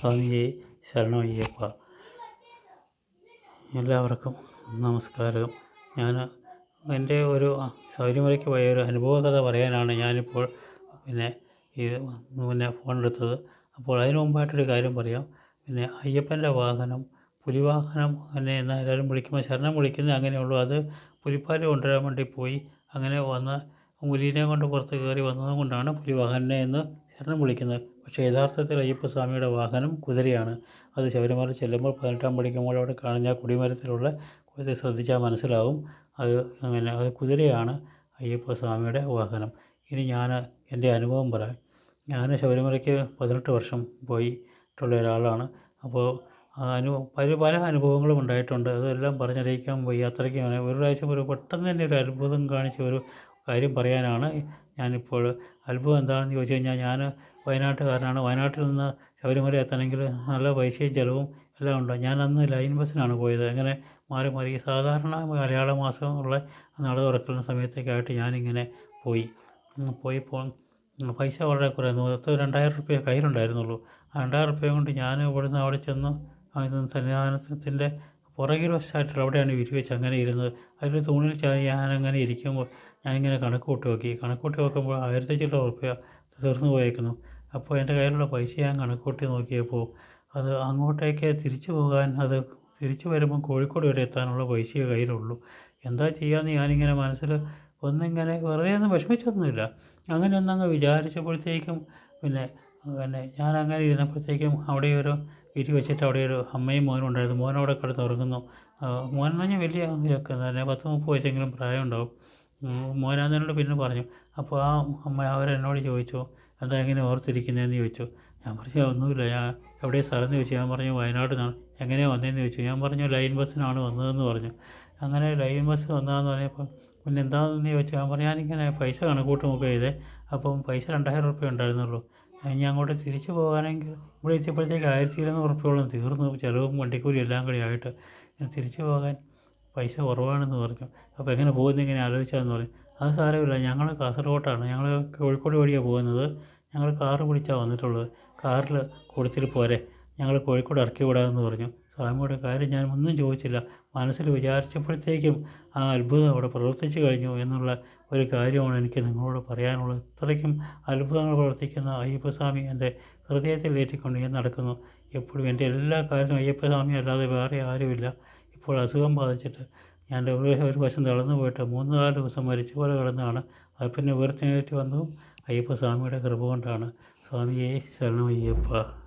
സ്വാമിയെ ശരണമയ്യപ്പ. എല്ലാവർക്കും നമസ്കാരം. ഞാൻ എന്റെ ഒരു ശബരിമലയ്ക്ക് പോയ ഒരു അനുഭവ കഥ പറയാനാണ് ഞാനിപ്പോൾ പിന്നെ ഈ പിന്നെ ഫോൺ എടുത്തത്. അപ്പോൾ അതിന് മുമ്പായിട്ടൊരു കാര്യം പറയാം. പിന്നെ അയ്യപ്പന്റെ വാഹനം പുലിവാഹനം അങ്ങനെ എന്ന് എല്ലാവരും വിളിക്കുമ്പോൾ ശരണം വിളിക്കുന്നത് അങ്ങനെയുള്ളൂ. അത് പുലിപ്പാൽ കൊണ്ടുവരാൻ വേണ്ടി പോയി. അങ്ങനെ വന്ന് മുലീനെ കൊണ്ട് പുറത്ത് കയറി വന്നത് കൊണ്ടാണ് പുലിവാഹനനെ എന്ന് ശരണം വിളിക്കുന്നത്. പക്ഷേ യഥാർത്ഥത്തിൽ അയ്യപ്പസ്വാമിയുടെ വാഹനം കുതിരയാണ്. അത് ശബരിമല ചെല്ലുമ്പോൾ പതിനെട്ടാം പഠിക്കുമ്പോൾ അവിടെ കാണുന്ന കൊടിമരത്തിലുള്ള കുതിര ശ്രദ്ധിച്ചാൽ മനസ്സിലാവും. അത് അങ്ങനെ അത് കുതിരയാണ് അയ്യപ്പസ്വാമിയുടെ വാഹനം. ഇനി ഞാൻ എന്റെ അനുഭവം പറയാം. ഞാൻ ശബരിമലയ്ക്ക് പതിനെട്ട് വർഷം പോയിട്ടുള്ള ഒരാളാണ്. അപ്പോൾ അനുഭവം പല പല അനുഭവങ്ങളും ഉണ്ടായിട്ടുണ്ട്. അതെല്ലാം പറഞ്ഞറിയിക്കാൻ വയ്യ അത്രയ്ക്ക് ഒരു പ്രാവശ്യം ഒരു പെട്ടെന്ന് തന്നെ ഒരു അത്ഭുതം കാണിച്ച ഒരു കാര്യം പറയാനാണ്. ഞാനിപ്പോൾ അത്ഭുതം എന്താണെന്ന് ചോദിച്ചു കഴിഞ്ഞാൽ ഞാൻ വയനാട്ടുകാരനാണ്. വയനാട്ടിൽ നിന്ന് ശബരിമല എത്തണമെങ്കിൽ നല്ല പൈസയും ചിലവും എല്ലാം ഉണ്ട്. ഞാൻ അന്ന് ലൈൻ ബസ്സിനാണ് പോയത്. അങ്ങനെ മാറി മാറി സാധാരണ മലയാള മാസം ഉള്ള നട തുറക്കുന്ന സമയത്തൊക്കെയായിട്ട് ഞാനിങ്ങനെ പോയി. പോയപ്പോൾ പൈസ വളരെ കുറയുന്നു പത്ത് രണ്ടായിരം റുപ്യ കയ്യിലുണ്ടായിരുന്നുള്ളൂ. ആ രണ്ടായിരം റുപ്യ കൊണ്ട് ഞാൻ ഇവിടുന്ന് അവിടെ ചെന്ന് സന്നിധാനത്തിന്റെ പുറകിൽ വശമായിട്ടുള്ള അവിടെയാണ് വിരി വെച്ച് അങ്ങനെ ഇരുന്നത്. അതിൽ തൂണിൽ ചാരി ഞാനങ്ങനെ ഇരിക്കുമ്പോൾ ഞാനിങ്ങനെ കണക്ക് കൂട്ടി നോക്കി. കണക്ക് കൂട്ടി നോക്കുമ്പോൾ ആയിരത്തി ചില്ലറ റുപ്യ തീർന്നു പോയേക്കുന്നു. അപ്പോൾ എന്റെ കയ്യിലുള്ള പൈസ ഞാൻ കണക്ക് കൂട്ടി നോക്കിയപ്പോൾ അത് അങ്ങോട്ടേക്ക് തിരിച്ചു പോകാൻ അത് തിരിച്ചു വരുമ്പോൾ കോഴിക്കോട് വരെ എത്താനുള്ള പൈസയെ കയ്യിലുള്ളൂ. എന്താ ചെയ്യാമെന്ന് ഞാനിങ്ങനെ മനസ്സിൽ ഒന്നിങ്ങനെ വെറുതെ ഒന്നും വിഷമിച്ചൊന്നുമില്ല. അങ്ങനെ ഒന്നങ്ങ് വിചാരിച്ചപ്പോഴത്തേക്കും പിന്നെ പിന്നെ ഞാൻ അങ്ങനെ ഇരുന്നപ്പോഴത്തേക്കും അവിടെ ഒരു വിരി വെച്ചിട്ട് അവിടെ ഒരു അമ്മയും മോനും ഉണ്ടായിരുന്നു. മോൻ അവിടെ കിടന്ന് ഉറങ്ങുന്നു. മോൻ എന്ന് പറഞ്ഞാൽ വലിയ ഇതൊക്കെ തന്നെ പത്ത് മുപ്പത് വയസ്സെങ്കിലും പ്രായം ഉണ്ടാവും മോനാന്നോട് പിന്നെ പറഞ്ഞു അപ്പോൾ ആ അമ്മ അവരെന്നോട് ചോദിച്ചു എന്താ എങ്ങനെ ഓർത്തിരിക്കുന്നതെന്ന് ചോദിച്ചു. ഞാൻ പറഞ്ഞു ഒന്നുമില്ല ഞാൻ എവിടെയാണ് സ്ഥലം ചോദിച്ചു. ഞാൻ പറഞ്ഞു വയനാട് നിന്നാണ് എങ്ങനെയാണ് വന്നതെന്ന് ചോദിച്ചു? ഞാൻ പറഞ്ഞു ലൈൻ ബസ്സിനാണ് വന്നതെന്ന് പറഞ്ഞു. അങ്ങനെ ലൈൻ ബസ് വന്നതെന്ന് പറഞ്ഞപ്പോൾ പിന്നെ എന്താണെന്ന് ചോദിച്ചു? ഞാൻ പറഞ്ഞു ഞാനിങ്ങനെ പൈസ കണക്കൂട്ട് നോക്കുക ചെയ്തേ അപ്പം പൈസ രണ്ടായിരം റുപ്യ ഉണ്ടായിരുന്നുള്ളൂ. ഇനി അങ്ങോട്ട് തിരിച്ചു പോകാനെങ്കിൽ ഇവിടെ എത്തിയപ്പോഴത്തേക്ക് ആയിരത്തി ഇരുന്നൂറ് റുപ്യോളം തീർന്നു. ചിലവും വണ്ടിക്കൂലി എല്ലാം കൂടി ആയിട്ട് തിരിച്ചു പോകാൻ പൈസ കുറവാണെന്ന് പറഞ്ഞു. അപ്പോൾ എങ്ങനെ പോകുന്നത് ഇങ്ങനെ ആലോചിച്ചാന്ന് പറഞ്ഞു. അത് സാരമില്ല. ഞങ്ങൾ കാസർഗോട്ടാണ്. ഞങ്ങൾ കോഴിക്കോട് വഴിയാണ് പോകുന്നത്. ഞങ്ങൾ കാറ് പിടിച്ചാണ് വന്നിട്ടുള്ളത്. കാറിൽ കൊടുത്തിട്ട് പോരെ. ഞങ്ങൾ കോഴിക്കോട് ഇറക്കി വിടാമെന്ന് പറഞ്ഞു. സ്വാമിയുടെ കാര്യം ഞാൻ ഒന്നും ചോദിച്ചില്ല. മനസ്സിൽ വിചാരിച്ചപ്പോഴത്തേക്കും ആ അത്ഭുതം അവിടെ പ്രവർത്തിച്ചു കഴിഞ്ഞു എന്നുള്ള ഒരു കാര്യമാണ് എനിക്ക് നിങ്ങളോട് പറയാനുള്ളത്. ഇത്രയ്ക്കും അത്ഭുതങ്ങൾ പ്രവർത്തിക്കുന്ന അയ്യപ്പസ്വാമി എന്റെ ഹൃദയത്തിൽ ഏറ്റിക്കൊണ്ട് ഞാൻ നടക്കുന്നു. എപ്പോഴും എന്റെ എല്ലാ കാര്യവും അയ്യപ്പസ്വാമി അല്ലാതെ വേറെ ആരുമില്ല. ഇപ്പോൾ അസുഖം ബാധിച്ചിട്ട് ഞാൻ ഒരു വശം തളർന്നു പോയിട്ട് മൂന്ന് നാല് ദിവസം മരിച്ച പോലെ കിടന്നതാണ്. അത് പിന്നെ ഉയർത്തെഴുന്നേറ്റ് വന്നതും അയ്യപ്പസ്വാമിയുടെ കൃപ കൊണ്ടാണ്. സ്വാമിയെ ശരണം അയ്യപ്പ